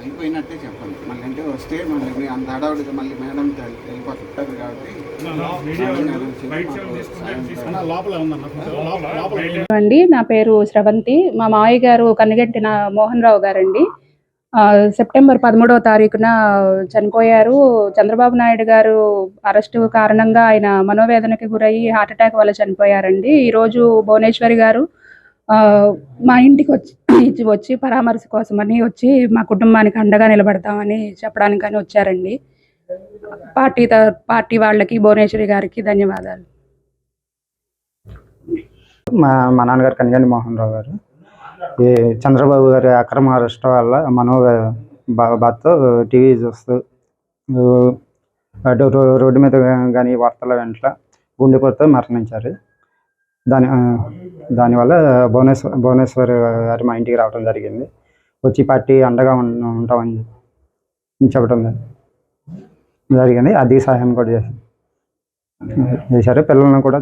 అయిపోయినట్టే చెప్పండి మళ్ళీ అంటే వస్తే మళ్ళీ అంత హడావుడిగా మళ్ళీ మేడం వెళ్ళిపోతుంది కాబట్టి అండి నా పేరు స్రవంతి మా మావయ్య గారు కన్నగంటిన మోహన్ రావు గారండి. సెప్టెంబర్ పదమూడవ తారీఖున చనిపోయారు. చంద్రబాబు నాయుడు గారు అరెస్టు కారణంగా ఆయన మనోవేదనకి గురయ్యి హార్ట్ అటాక్ వల్ల చనిపోయారండి. ఈరోజు భువనేశ్వరి గారు మా ఇంటికి వచ్చి వచ్చి పరామర్శ కోసమని వచ్చి మా కుటుంబానికి అండగా నిలబడతామని చెప్పడానికని వచ్చారండి. పార్టీ పార్టీ వాళ్ళకి భువనేశ్వరి గారికి ధన్యవాదాలు. మా మా నాన్నగారు కనిగండి మోహన్ రావు గారు. ఈ చంద్రబాబు గారి అక్రమ అరెస్ట్ వల్ల మనో బా- టీవీ చూస్తూ అటు రోడ్డు మీద కానీ వార్తల వెంట గుండెపోటుతో మరణించారు. దాని దానివల్ల భువనేశ్వర్ భువనేశ్వర్ గారు మా ఇంటికి రావడం జరిగింది. వచ్చి పార్టీ అండగా ఉంటామని చెప్పడం జరిగింది. అది సహాయం కూడా చేసి చేశారు. పిల్లలను కూడా